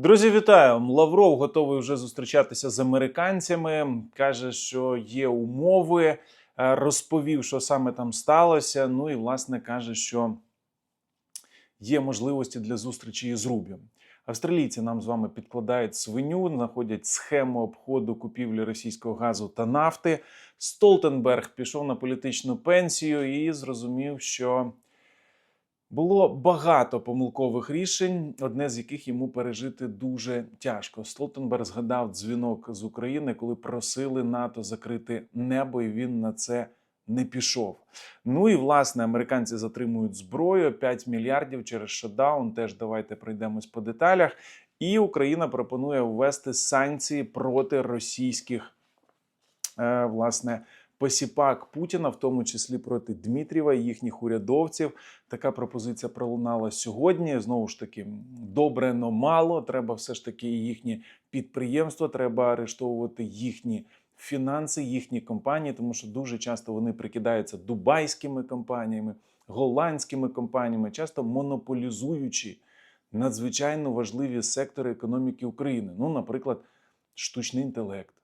Друзі, вітаю! Лавров готовий вже зустрічатися з американцями. каже, що є умови, е, розповів, що саме там сталося. Ну і власне каже, що є можливості для зустрічі із Рубіо. Австралійці нам з вами підкладають свиню, знаходять схему обходу купівлі російського газу та нафти. Столтенберг пішов на політичну пенсію і зрозумів, що було багато помилкових рішень, одне з яких йому пережити дуже тяжко. Столтенберг згадав дзвінок з України, коли просили НАТО закрити небо, і він на це не пішов. Ну і власне американці затримують зброю 5 мільярдів через шатдаун. Теж давайте пройдемось по деталях. І Україна пропонує ввести санкції проти російських е, власне посіпак Путіна, в тому числі проти Дмитрієва і їхніх урядовців. Така пропозиція пролунала сьогодні. Знову ж таки, добре, но мало. Треба все ж таки їхні підприємства, треба арештовувати їхні фінанси, їхні компанії, тому що дуже часто вони прикидаються дубайськими компаніями, голландськими компаніями, часто монополізуючи надзвичайно важливі сектори економіки України. Ну, наприклад, штучний інтелект.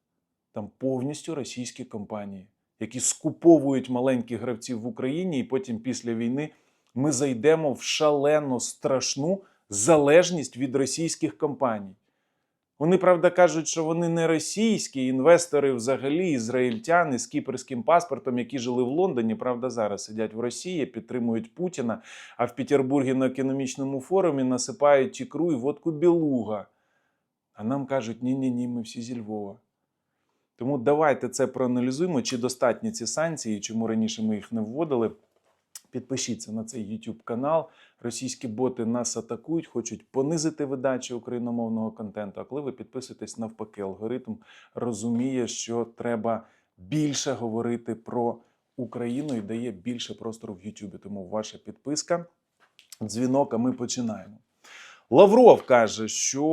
Там повністю російські компанії, які скуповують маленьких гравців в Україні, і потім після війни ми зайдемо в шалену страшну залежність від російських компаній. Вони, правда, кажуть, що вони не російські інвестори, взагалі ізраїльтяни з кіпрським паспортом, які жили в Лондоні, правда, зараз сидять в Росії, підтримують Путіна. А в Петербургі на економічному форумі насипають ікру і водку білуга. А нам кажуть, ні-ні ні, ми всі зі Львова. Тому давайте це проаналізуємо, чи достатні ці санкції, чому раніше ми їх не вводили. Підпишіться на цей YouTube канал. Російські боти нас атакують, хочуть понизити видачу україномовного контенту. А коли ви підписуєтесь навпаки, алгоритм розуміє, що треба більше говорити про Україну і дає більше простору в YouTube. Тому ваша підписка, дзвінок, а ми починаємо. Лавров каже, що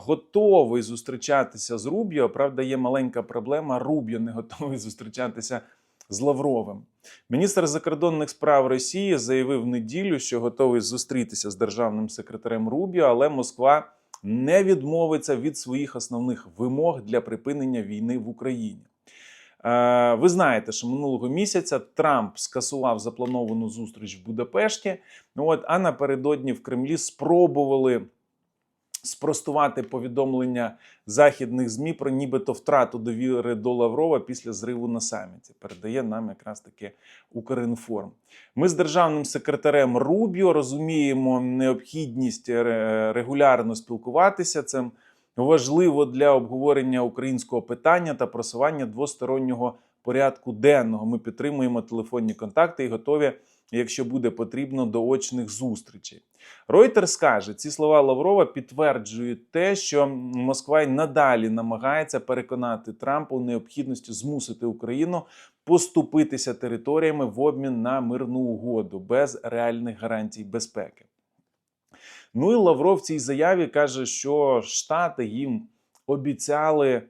готовий зустрічатися з Рубіо. Правда, є маленька проблема. Рубіо не готовий зустрічатися з Лавровим. Міністр закордонних справ Росії заявив в неділю, що готовий зустрітися з державним секретарем Рубіо, але Москва не відмовиться від своїх основних вимог для припинення війни в Україні. Е, Ви знаєте, що минулого місяця Трамп скасував заплановану зустріч в Будапешті. От, а напередодні в Кремлі спробували спростувати повідомлення західних змі про нібито втрату довіри до Лаврова після зриву на саміті. Передає нам якраз таки Укрінформ. Ми з державним секретарем Рубіо розуміємо необхідність регулярно спілкуватися. Це важливо для обговорення українського питання та просування двостороннього порядку денного. Ми підтримуємо телефонні контакти і готові, якщо буде потрібно, до очних зустрічей. Reuters каже, ці слова Лаврова підтверджують те, що Москва й надалі намагається переконати Трампа у необхідності змусити Україну поступитися територіями в обмін на мирну угоду без реальних гарантій безпеки. Ну і Лавров в цій заяві каже, що Штати їм обіцяли е,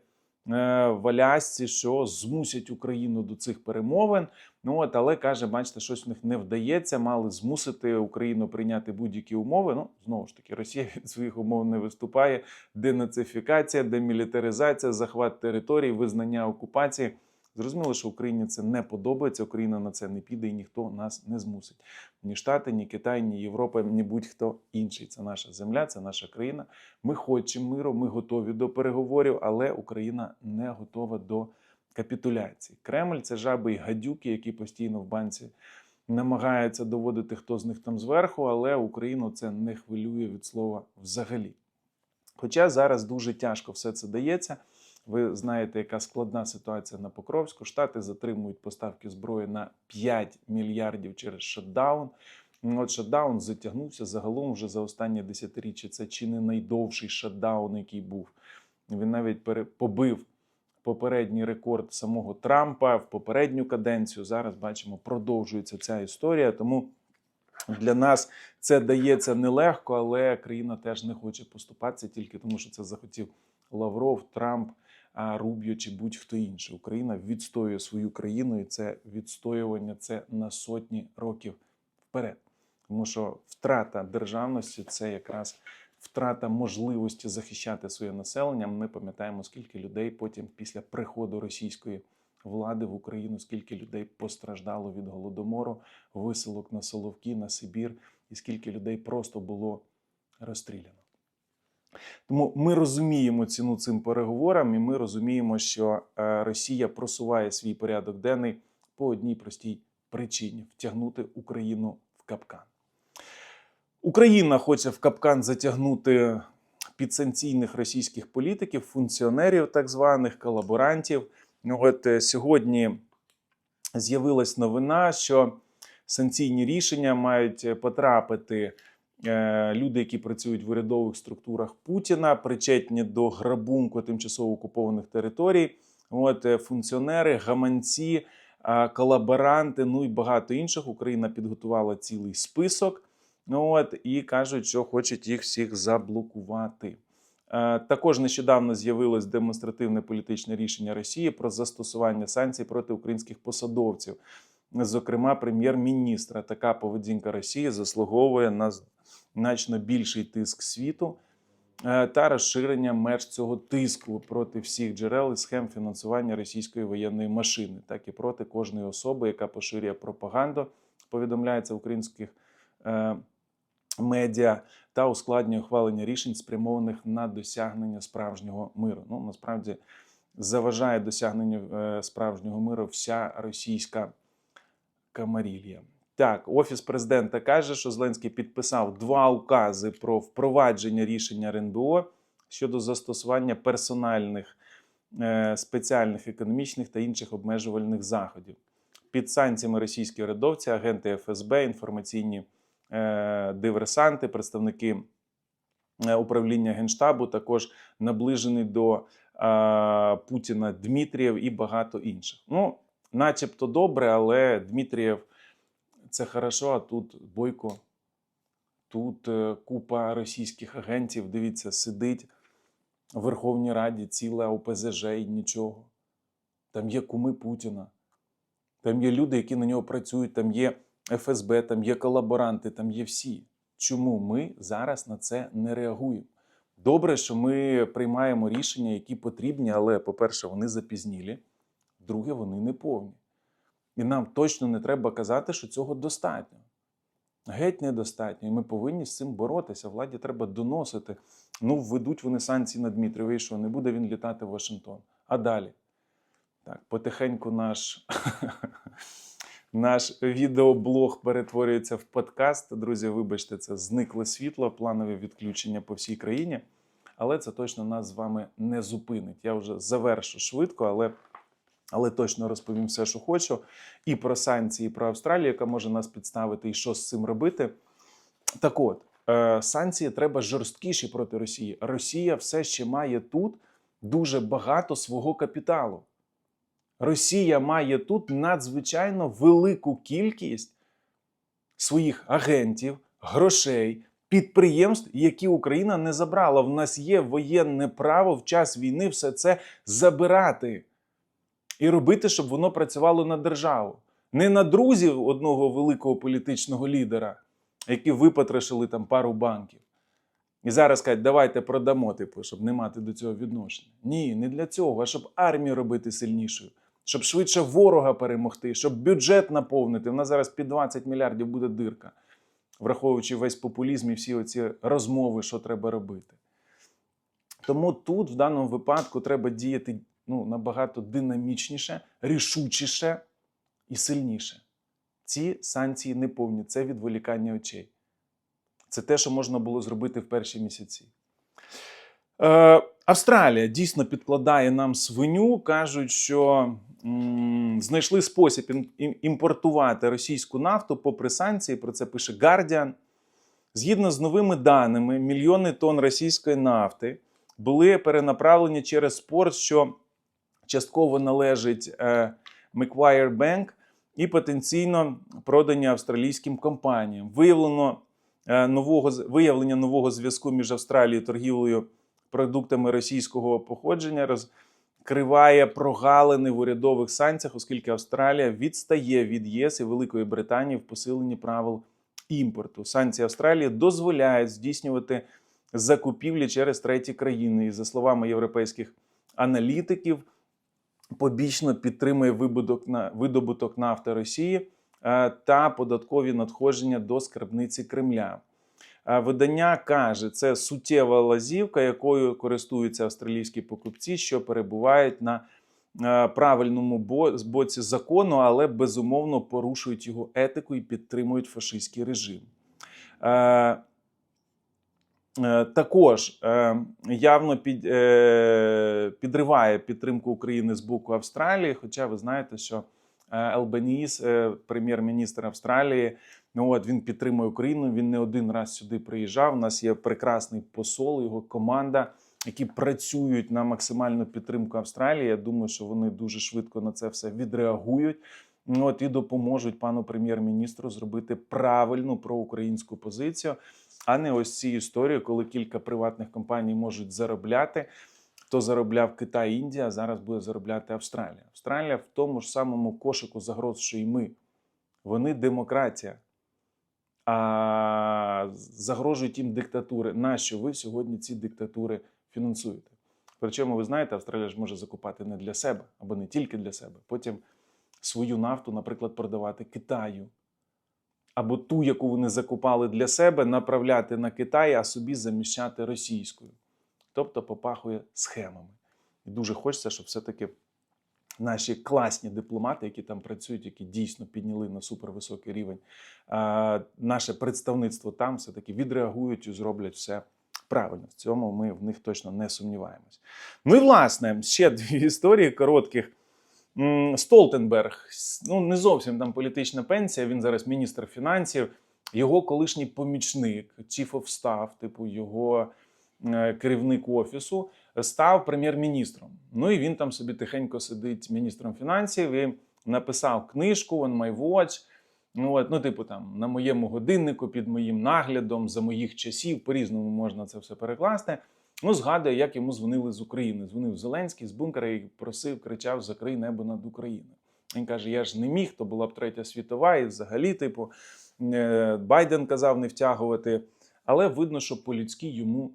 в Алясці, що змусять Україну до цих перемовин. Ну от, але каже, бачите, щось в них не вдається. Мали змусити Україну прийняти будь-які умови. Ну знову ж таки, Росія від своїх умов не виступає. Денацифікація, демілітаризація, захват територій, визнання окупації. Зрозуміло, що Україні це не подобається. Україна на це не піде і ніхто нас не змусить. Ні Штати, ні Китай, ні Європа, ні будь-хто інший. Це наша земля, це наша країна. Ми хочемо миру, ми готові до переговорів, але Україна не готова до капітуляції. Кремль це жаби й гадюки, які постійно в банці намагаються доводити, хто з них там зверху, але Україну це не хвилює від слова взагалі. Хоча зараз дуже тяжко все це дається. Ви знаєте, яка складна ситуація на Покровську. Штати затримують поставки зброї на 5 мільярдів через шатдаун. Ну, От шатдаун затягнувся загалом вже за останнє десятиріччя. Це чи не найдовший шатдаун, який був. Він навіть пере- побив попередній рекорд самого Трампа в попередню каденцію. Зараз бачимо, продовжується ця історія. Тому для нас це дається нелегко, але країна теж не хоче поступатися тільки тому, що це захотів Лавров, Трамп, а Рубіо чи будь-хто інший. Україна відстоює свою країну, і це відстоювання це на сотні років вперед. Тому що втрата державності це якраз втрата можливості захищати своє населення. Ми пам'ятаємо, скільки людей потім після приходу російської влади в Україну, скільки людей постраждало від голодомору, висилок на Соловки, на Сибір, і скільки людей просто було розстріляно. Тому ми розуміємо ціну цим переговорам, і ми розуміємо, що е, Росія просуває свій порядок денний по одній простій причині втягнути Україну в капкан. Україна хоче в капкан затягнути підсанкційних російських політиків, функціонерів, так званих колаборантів. Ну, От е, сьогодні з'явилась новина, що санкційні рішення мають е, потрапити люди, які працюють в урядових структурах Путіна, причетні до грабунку тимчасово окупованих територій. От е, функціонери, гаманці, е, колаборанти, ну і багато інших. Україна підготувала цілий список. Ну от і кажуть, що хочуть їх всіх заблокувати. Е, Також нещодавно з'явилось демонстративне політичне рішення Росії про застосування санкцій проти українських посадовців, зокрема прем'єр-міністра. Така поведінка Росії заслуговує на значно більший тиск світу е, та розширення меж цього тиску проти всіх джерел і схем фінансування російської воєнної машини, так і проти кожної особи, яка поширює пропаганду, повідомляється в українських е, медіа та ускладнює ухвалення рішень, спрямованих на досягнення справжнього миру. Ну насправді заважає досягненню е, справжнього миру вся російська камарілья. Так, офіс президента каже, що Зеленський підписав два укази про впровадження рішення РНБО щодо застосування персональних е, спеціальних економічних та інших обмежувальних заходів. Під санкціями російські урядовці, агенти ФСБ, інформаційні е, диверсанти, представники е, управління Генштабу, також наближений до Путіна Дмитрієв і багато інших. Ну, начебто добре, але Дмитрієв це хорошо, а тут Бойко, тут е, купа російських агентів, дивіться, сидить в Верховній Раді ціла ОПЗЖ і нічого. Там є куми Путіна, там є люди, які на нього працюють, там є ФСБ, там є колаборанти, там є всі. Чому ми зараз на це не реагуємо? Добре, що ми приймаємо рішення, які потрібні, але, по-перше, вони запізнілі, друге, вони не повні. І нам точно не треба казати, що цього достатньо. Геть недостатньо. І ми повинні з цим боротися. Владі треба доносити. Ну, введуть вони санкції на Дмитрієва, і що не буде він літати в Вашингтон. А далі. Так, потихеньку наш, наш відеоблог перетворюється в подкаст. Друзі, вибачте, це зникле світло, планове відключення по всій країні. Але це точно нас з вами не зупинить. Я вже завершу швидко, але але точно розповім все, що хочу, і про санкції, і про Австралію, яка може нас підставити, і що з цим робити. Так от, е, санкції треба жорсткіші проти Росії. Росія все ще має тут дуже багато свого капіталу. Росія має тут надзвичайно велику кількість своїх агентів, грошей, підприємств, які Україна не забрала. В нас є воєнне право в час війни все це забирати і робити, щоб воно працювало на державу. Не на друзів одного великого політичного лідера, які випотрошили там пару банків. І зараз кажуть, давайте продамо, типу, щоб не мати до цього відношення. Ні, не для цього, а щоб армію робити сильнішою, щоб швидше ворога перемогти, щоб бюджет наповнити. У нас зараз під 20 мільярдів буде дирка, враховуючи весь популізм і всі оці розмови, що треба робити. Тому тут, в даному випадку, треба діяти ну, набагато динамічніше, рішучіше і сильніше. Ці санкції не повні, це відволікання очей. Це те, що можна було зробити в перші місяці. Е, Австралія дійсно підкладає нам свиню. Кажуть, що м, знайшли спосіб ім- ім- імпортувати російську нафту попри санкції. Про це пише Guardian. Згідно з новими даними, мільйони тонн російської нафти були перенаправлені через порт, що частково належить е, Macquarie Bank і потенційно продані австралійським компаніям. Виявлено е, нового виявлення нового зв'язку між Австралією торгівлею продуктами російського походження розкриває прогалини в урядових санкціях, оскільки Австралія відстає від ЄС і Великої Британії в посиленні правил імпорту. Санкції Австралії дозволяють здійснювати закупівлі через треті країни. І за словами європейських аналітиків, побічно підтримує видобуток, на, видобуток нафти Росії е, та податкові надходження до скарбниці Кремля. Е, Видання каже, це суттєва лазівка, якою користуються австралійські покупці, що перебувають на е, правильному боці закону, але безумовно порушують його етику і підтримують фашистський режим. Е, Також е, явно під, е, підриває підтримку України з боку Австралії. Хоча ви знаєте, що Албаніс, прем'єр-міністр Австралії, ну от він підтримує Україну. Він не один раз сюди приїжджав. У нас є прекрасний посол, його команда, які працюють на максимальну підтримку Австралії. Я думаю, що вони дуже швидко на це все відреагують. Ну, от і допоможуть пану прем'єр-міністру зробити правильну проукраїнську позицію а не ось ці історії, коли кілька приватних компаній можуть заробляти. Хто заробляв Китай, Індія, зараз буде заробляти Австралія. Австралія в тому ж самому кошику загроз, що й ми. Вони демократія. А загрожують їм диктатури. Нащо ви сьогодні ці диктатури фінансуєте? Причому, ви знаєте, Австралія ж може закупати не для себе або не тільки для себе. Потім свою нафту, наприклад, продавати Китаю або ту, яку вони закупали для себе, направляти на Китай, а собі заміщати російською. Тобто попахує схемами. І дуже хочеться, щоб все-таки наші класні дипломати, які там працюють, які дійсно підняли на супервисокий рівень, наше представництво там все-таки відреагують і зроблять все правильно. В цьому ми в них точно не сумніваємось. Ну і власне, ще дві історії коротких. Столтенберг, ну не зовсім там політична пенсія. Він зараз міністр фінансів. Його колишній помічник, chief of staff, типу його е, керівник офісу, став прем'єр-міністром. Ну і він там собі тихенько сидить міністром фінансів і написав книжку On My Watch. Ну, от, ну, типу, там на моєму годиннику, під моїм наглядом, за моїх часів, по-різному можна це все перекласти. Ну, згадує, як йому дзвонили з України. Дзвонив Зеленський з бункера і просив, кричав: Закрий небо над Україною. Він каже: Я ж не міг, то була б третя світова, і взагалі, типу, е, Байден казав не втягувати. Але видно, що по-людськи йому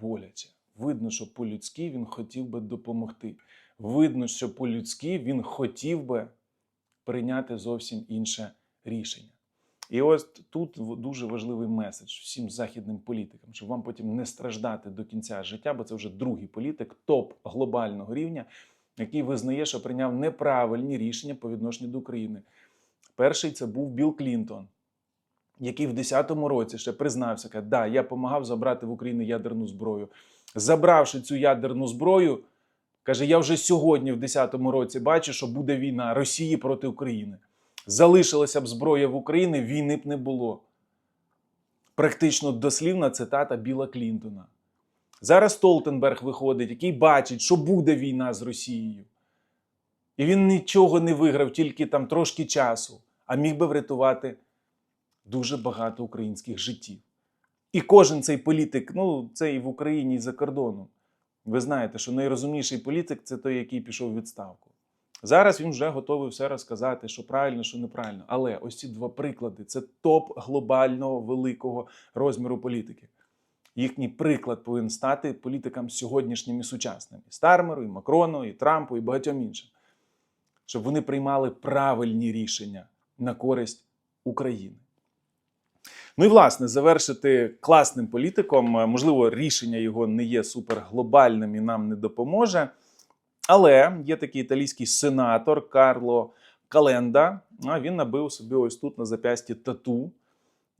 боляче. Видно, що по-людськи він хотів би допомогти. Видно, що по-людськи він хотів би прийняти зовсім інше рішення. І ось тут дуже важливий меседж всім західним політикам, щоб вам потім не страждати до кінця життя, бо це вже другий політик, топ глобального рівня, який визнає, що прийняв неправильні рішення по відношенню до України. Перший це був Білл Клінтон, який в 10-му році ще признався, каже, да, я допомагав забрати в Україну ядерну зброю. Забравши цю ядерну зброю, каже, я вже сьогодні, в 10-му році, бачу, що буде війна Росії проти України. Залишилася б зброя в Україні, війни б не було. Практично дослівна цитата Біла Клінтона. Зараз Столтенберг виходить, який бачить, що буде війна з Росією. І він нічого не виграв, тільки там трошки часу, а міг би врятувати дуже багато українських життів. І кожен цей політик, ну це і в Україні, і за кордоном. Ви знаєте, що найрозумніший політик це той, який пішов у відставку. Зараз він вже готовий все розказати, що правильно, що неправильно. Але ось ці два приклади це топ глобального великого розміру політики. Їхній приклад повинен стати політикам сьогоднішнім і сучасним. І Стармеру, і Макрону, і Трампу, і багатьом іншим. Щоб вони приймали правильні рішення на користь України. Ну і власне завершити класним політиком. Можливо, рішення його не є суперглобальним і нам не допоможе. Але є такий італійський сенатор Карло Календа. Він набив собі ось тут на зап'ясті тату.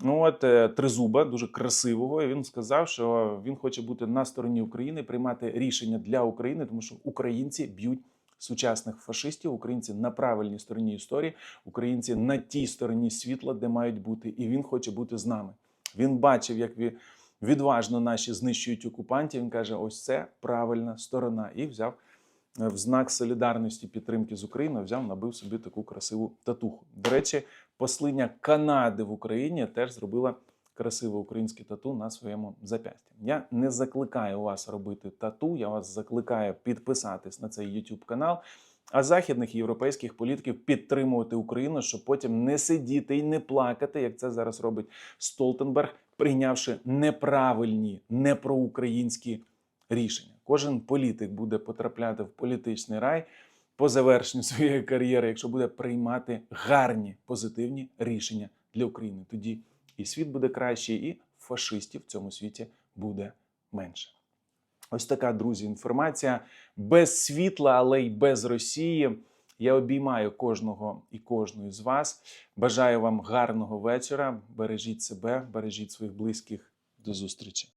Ну, от е, тризуба, дуже красивого. І він сказав, що він хоче бути на стороні України, приймати рішення для України, тому що українці б'ють сучасних фашистів, українці на правильній стороні історії, українці на тій стороні світла, де мають бути, і він хоче бути з нами. Він бачив, як відважно наші знищують окупантів. Він каже: ось це правильна сторона, і взяв в знак солідарності підтримки з Україною, взяв, набив собі таку красиву татуху. До речі, послиня Канади в Україні теж зробила красиве українське тату на своєму зап'ясті. Я не закликаю вас робити тату, я вас закликаю підписатись на цей YouTube канал. А західних європейських політиків підтримувати Україну, щоб потім не сидіти і не плакати, як це зараз робить Столтенберг, прийнявши неправильні, непроукраїнські рішення. Кожен політик буде потрапляти в політичний рай по завершенню своєї кар'єри, якщо буде приймати гарні позитивні рішення для України. Тоді і світ буде кращий, і фашистів в цьому світі буде менше. Ось така, друзі, інформація без світла, але й без Росії. Я обіймаю кожного і кожну з вас. Бажаю вам гарного вечора. Бережіть себе, бережіть своїх близьких. До зустрічі.